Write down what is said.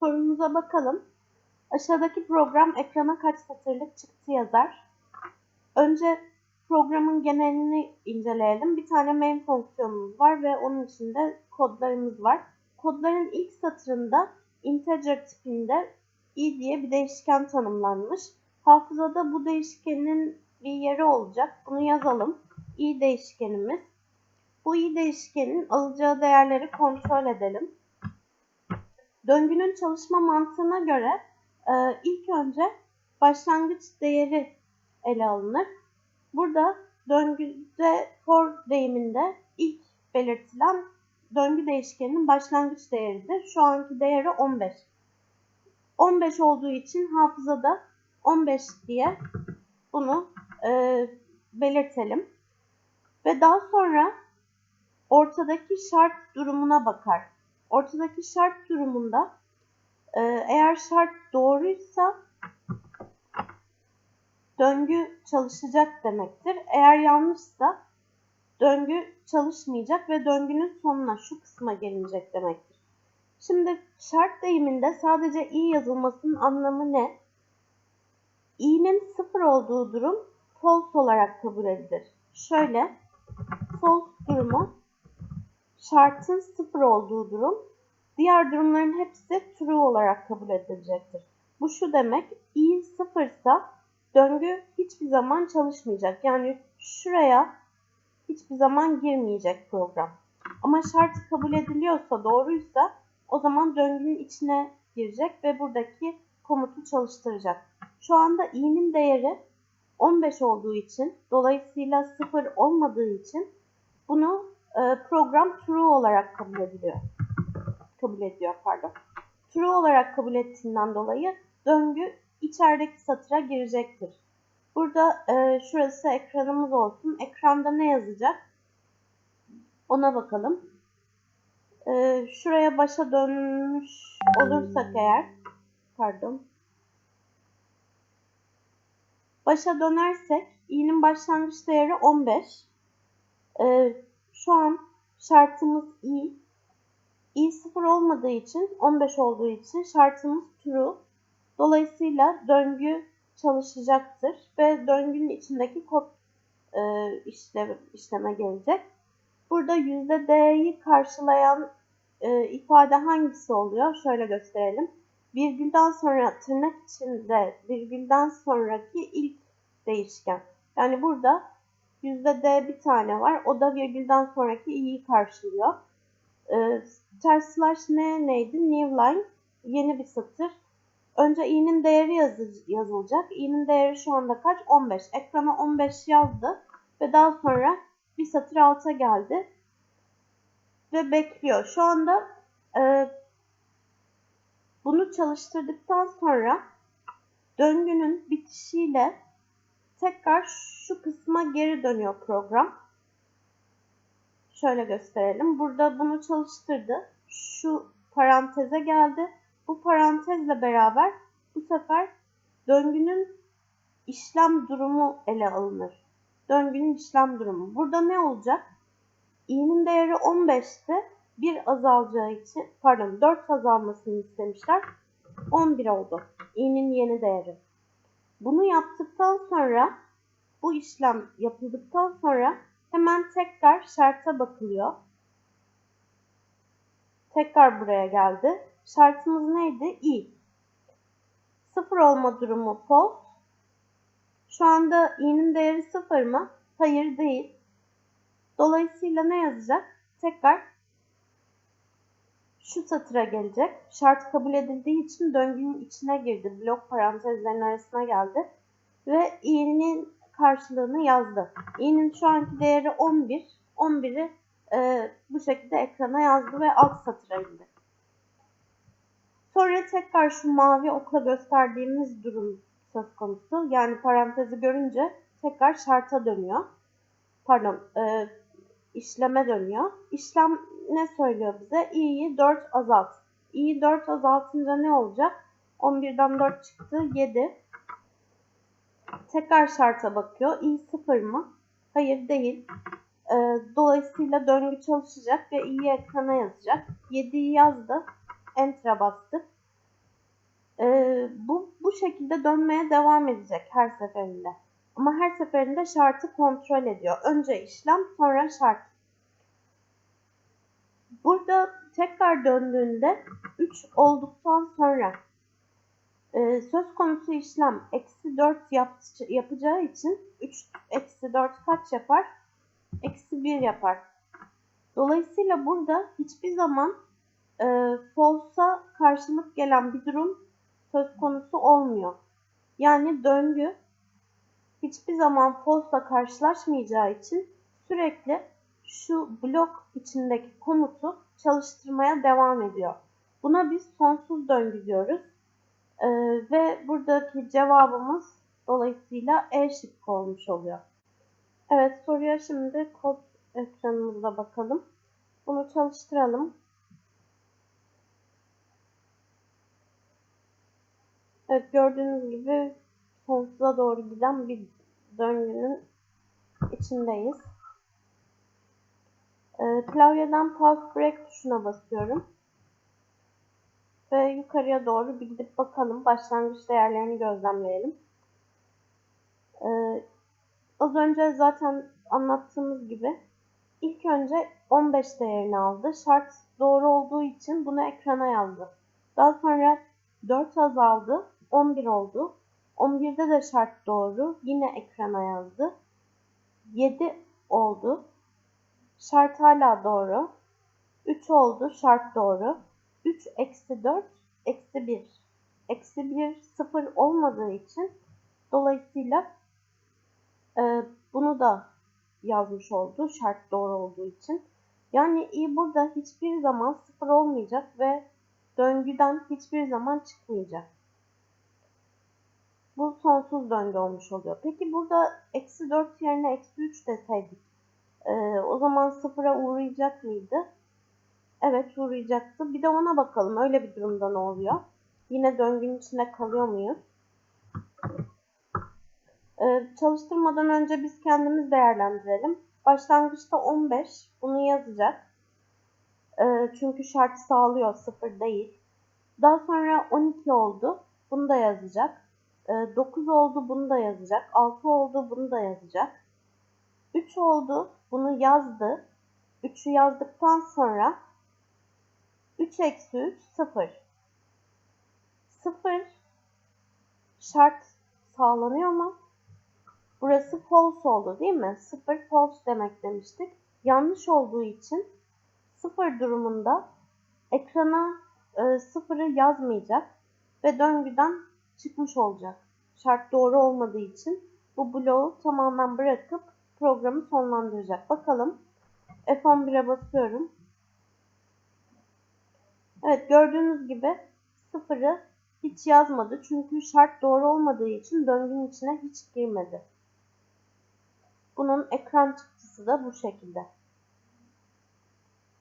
Sorumuza bakalım. Aşağıdaki program ekrana kaç satırlık çıktı yazar. Önce programın genelini inceleyelim. Bir tane main fonksiyonumuz var ve onun içinde kodlarımız var. Kodların ilk satırında integer tipinde i diye bir değişken tanımlanmış. Hafızada bu değişkenin bir yeri olacak. Bunu yazalım. i değişkenimiz. Bu i değişkenin alacağı değerleri kontrol edelim. Döngünün çalışma mantığına göre e, ilk önce başlangıç değeri ele alınır. Burada döngüde for deyiminde ilk belirtilen döngü değişkeninin başlangıç değeridir. Şu anki değeri 15. 15 olduğu için hafızada 15 diye bunu e, belirtelim. Ve daha sonra ortadaki şart durumuna bakar. Ortadaki şart durumunda e, eğer şart doğruysa döngü çalışacak demektir. Eğer yanlışsa döngü çalışmayacak ve döngünün sonuna şu kısma gelinecek demektir. Şimdi şart deyiminde sadece i yazılmasının anlamı ne? i'nin sıfır olduğu durum false olarak kabul edilir. Şöyle false durumu şartın sıfır olduğu durum, diğer durumların hepsi true olarak kabul edilecektir. Bu şu demek, i sıfırsa döngü hiçbir zaman çalışmayacak. Yani şuraya hiçbir zaman girmeyecek program. Ama şart kabul ediliyorsa, doğruysa o zaman döngünün içine girecek ve buradaki komutu çalıştıracak. Şu anda i'nin değeri 15 olduğu için, dolayısıyla 0 olmadığı için bunu program true olarak kabul ediliyor. Kabul ediyor pardon. True olarak kabul ettiğinden dolayı döngü içerideki satıra girecektir. Burada e, şurası ekranımız olsun. Ekranda ne yazacak? Ona bakalım. E, şuraya başa dönmüş olursak eğer pardon başa dönersek i'nin başlangıç değeri 15. E, şu an şartımız i. i 0 olmadığı için 15 olduğu için şartımız true. Dolayısıyla döngü çalışacaktır ve döngünün içindeki kod e, işleme, işleme gelecek. Burada yüzde %d'yi karşılayan e, ifade hangisi oluyor? Şöyle gösterelim. Virgülden sonra tırnak içinde virgülden sonraki ilk değişken. Yani burada yüzde d bir tane var. O da virgülden sonraki i'yi karşılıyor. E, ters slash ne neydi? New line yeni bir satır. Önce i'nin değeri yazılacak. i'nin değeri şu anda kaç? 15. Ekrana 15 yazdı ve daha sonra bir satır alta geldi ve bekliyor. Şu anda e, bunu çalıştırdıktan sonra döngünün bitişiyle tekrar şu kısma geri dönüyor program. Şöyle gösterelim. Burada bunu çalıştırdı. Şu paranteze geldi. Bu parantezle beraber bu sefer döngünün işlem durumu ele alınır. Döngünün işlem durumu. Burada ne olacak? i'nin değeri 15'ti. 1 azalacağı için pardon 4 azalmasını istemişler. 11 oldu. i'nin yeni değeri. Bunu yaptıktan sonra bu işlem yapıldıktan sonra hemen tekrar şarta bakılıyor. Tekrar buraya geldi. Şartımız neydi? i. Sıfır olma durumu false. Şu anda i'nin değeri sıfır mı? Hayır değil. Dolayısıyla ne yazacak? Tekrar satıra gelecek. Şart kabul edildiği için döngünün içine girdi. Blok parantezlerin arasına geldi. Ve i'nin karşılığını yazdı. i'nin şu anki değeri 11. 11'i e, bu şekilde ekrana yazdı ve alt satıra indi. Sonra tekrar şu mavi okla gösterdiğimiz durum söz konusu. Yani parantezi görünce tekrar şarta dönüyor. Pardon, e, işleme dönüyor. İşlem ne söylüyor bize? i'yi 4 azalt. i'yi 4 azaltınca ne olacak? 11'den 4 çıktı 7. Tekrar şarta bakıyor. i 0 mı? Hayır değil. E, dolayısıyla döngü çalışacak ve i'yi ekrana yazacak. 7'yi yazdı. Enter'a bastık. Ee, bu, bu şekilde dönmeye devam edecek her seferinde. Ama her seferinde şartı kontrol ediyor. Önce işlem sonra şart. Burada tekrar döndüğünde 3 olduktan sonra e, söz konusu işlem eksi 4 yap, yapacağı için 3 eksi 4 kaç yapar? Eksi 1 yapar. Dolayısıyla burada hiçbir zaman e, false'a karşılık gelen bir durum söz konusu olmuyor. Yani döngü hiçbir zaman false'la karşılaşmayacağı için sürekli şu blok içindeki komutu çalıştırmaya devam ediyor. Buna biz sonsuz döngü diyoruz. Ee, ve buradaki cevabımız dolayısıyla E şıkkı olmuş oluyor. Evet soruya şimdi kod ekranımızda bakalım. Bunu çalıştıralım. Evet gördüğünüz gibi sonsuza doğru giden bir döngünün içindeyiz. Ee, klavyeden pause break tuşuna basıyorum. Ve yukarıya doğru bir gidip bakalım. Başlangıç değerlerini gözlemleyelim. Ee, az önce zaten anlattığımız gibi ilk önce 15 değerini aldı. Şart doğru olduğu için bunu ekrana yazdı. Daha sonra 4 azaldı. 11 oldu. 11'de de şart doğru. Yine ekrana yazdı. 7 oldu. Şart hala doğru. 3 oldu. Şart doğru. 3 eksi 4 eksi 1. Eksi 1 sıfır olmadığı için dolayısıyla e, bunu da yazmış oldu. Şart doğru olduğu için. Yani i burada hiçbir zaman sıfır olmayacak ve döngüden hiçbir zaman çıkmayacak. Bu sonsuz döngü olmuş oluyor. Peki burada eksi 4 yerine eksi 3 deseydik e, o zaman sıfıra uğrayacak mıydı? Evet uğrayacaktı. Bir de ona bakalım. Öyle bir durumda ne oluyor? Yine döngünün içinde kalıyor muyuz? Ee, çalıştırmadan önce biz kendimiz değerlendirelim. Başlangıçta 15. Bunu yazacak. Ee, çünkü şart sağlıyor. Sıfır değil. Daha sonra 12 oldu. Bunu da yazacak. Ee, 9 oldu. Bunu da yazacak. 6 oldu. Bunu da yazacak. 3 oldu. Bunu yazdı. 3'ü yazdıktan sonra 3 eksi 3 0. 0 şart sağlanıyor mu? Burası false oldu değil mi? 0 false demek demiştik. Yanlış olduğu için 0 durumunda ekrana e, 0'ı yazmayacak ve döngüden çıkmış olacak. Şart doğru olmadığı için bu bloğu tamamen bırakıp programı sonlandıracak. Bakalım F11'e basıyorum. Evet gördüğünüz gibi sıfırı hiç yazmadı. Çünkü şart doğru olmadığı için döngünün içine hiç girmedi. Bunun ekran çıktısı da bu şekilde.